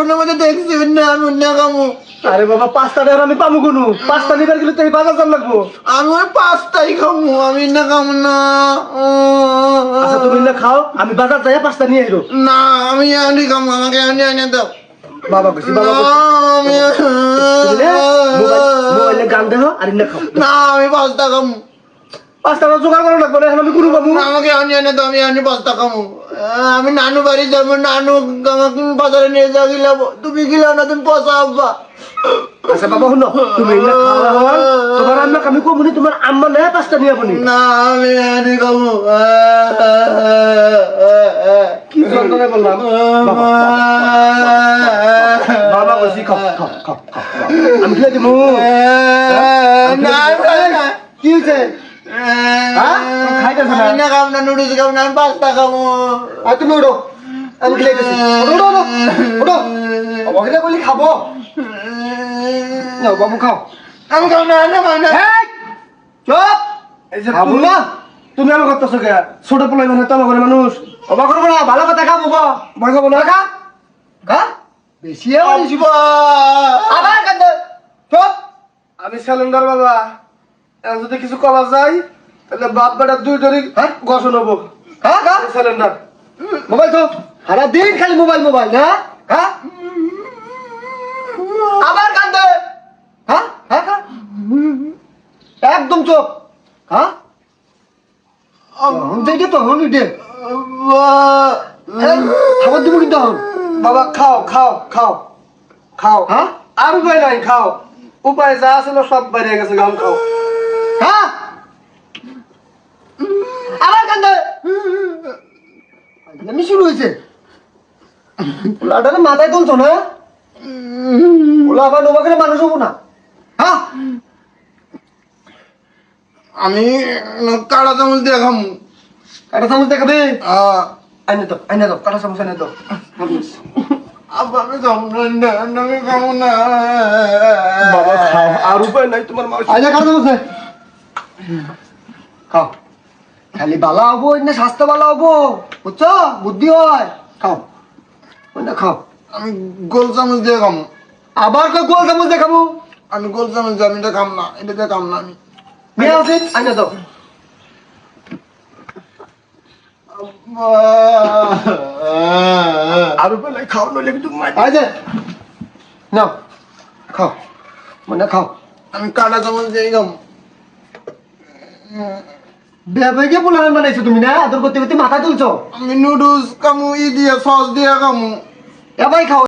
কার্টুনের মধ্যে দেখছি না আমি অন্য কামু আরে বাবা পাঁচটা টাকা আমি পাবো কোনো? পাঁচটা নিবার গেলে তো এই বাজার দাম লাগবো। আমি ওই পাঁচটাই খামু আমি না খামু না। আচ্ছা তুমি না খাও আমি বাজার যাই পাঁচটা নিয়ে এলো না আমি আনি খামু আমাকে আনি আনি দাও। বাবা কইছি বাবা আমি নে, মোবাইল- গান দেখো আর ইন্না খাও। না আমি পাঁচটা খামু। পাঁচটা জোগাড় করা লাগবে এখন আমি না, আমাকে আনি আনি দাও আমি আনি পাঁচটা খামু আমি নানু বাড়ি যাব নানু আমাকে বাজারে নিয়ে যাও গিলাবো তুমি গিলাও না তুমি পচা আব্বা আচ্ছা বাবা শুনো তুমি তোমার আমি কমু নি, তোমার আম্মা নেয় পাঁচটা নিয়ে বনি না। আমি আনি খামু কি যন্ত্রণা বললাম? বাবা বাবা খাও খাও খাও খাও। আমি খেয়ে দিমু? না আমি খাই না। কি হয়েছে? খাইতেছে না? আমি না খাব না নুডলস খাব না আমি পাস্তা খাব। আর তুমি ওঠো আমি দিছি ওঠো ওঠো ওঠো ওঠো বলি খাব। নাও বাবু খাও। আমি খাব না খাব না। এই চুপ! এই যে তুমি না তুমি আমার করতেছো কে? ছোট পোলাই মানে তো আমার মানুষ। অবাক করব না ভালো কথা খাব গো ভয় খাব না। খা। খা। বেশি আবার কান্দে। চুপ! আমি সিলিন্ডার বাবা। যদি কিছু করা যায় তাহলে বাপ বেটা দুই ধরি হ্যাঁ গছ নেব। হ্যাঁ হ্যাঁ? সিলিন্ডার মোবাইল তো। সারা দিন খালি মোবাইল মোবাইল না হ্যাঁ? আবার কান্দে হ্যাঁ? হ্যাঁ হ্যাঁ? একদম চুপ হ্যাঁ? যেটা তো হন উঠে খাবার দিব কিন্তু হন বাবা খাও খাও খাও খাও। হ্যাঁ? আর উপায় নাই খাও। উপায় যা ছিল সব বেরিয়ে গেছে খাও হ্যাঁ আবার কান্দে আমি শুরু হয়েছে। ওলাটারে মাথায় তুলছো না? ওলা আবার নোবা করে মানুষ হব না। হ্যাঁ আমি কাড়া চামচ দিয়ে খামু। কাটা চামচ দেখাবে আইনে তো আইনে তো কাটা চামচ আইনে তো বাবা খাও আর উপায় নাই তোমার মা আইনে কাটা চামচ খাও। খালি বালা হব না স্বাস্থ্য বালা হব? বুঝছ? বুদ্ধি হয়। খাও। ওইটা খাও। আমি গোল চামচ দিয়ে খামু। আবার কই গোল চামচ দেখাবো আমি গোল চামচ দিয়ে আমি এটা খাম না এটা দিয়ে খাম না আমি। নিয়ে আইনে আর খাও নইলে কিন্তু নাও। খাও। মানে খাও। আমি কাটা চামচ দিয়ে খামু। বেবাইকে পোলাহান বানাইছো তুমি না? আদর করতে করতে মাথা তুলছো? আমি নুডলস কামু ই দিয়ে সস দিয়ে কামু এবাই খাও।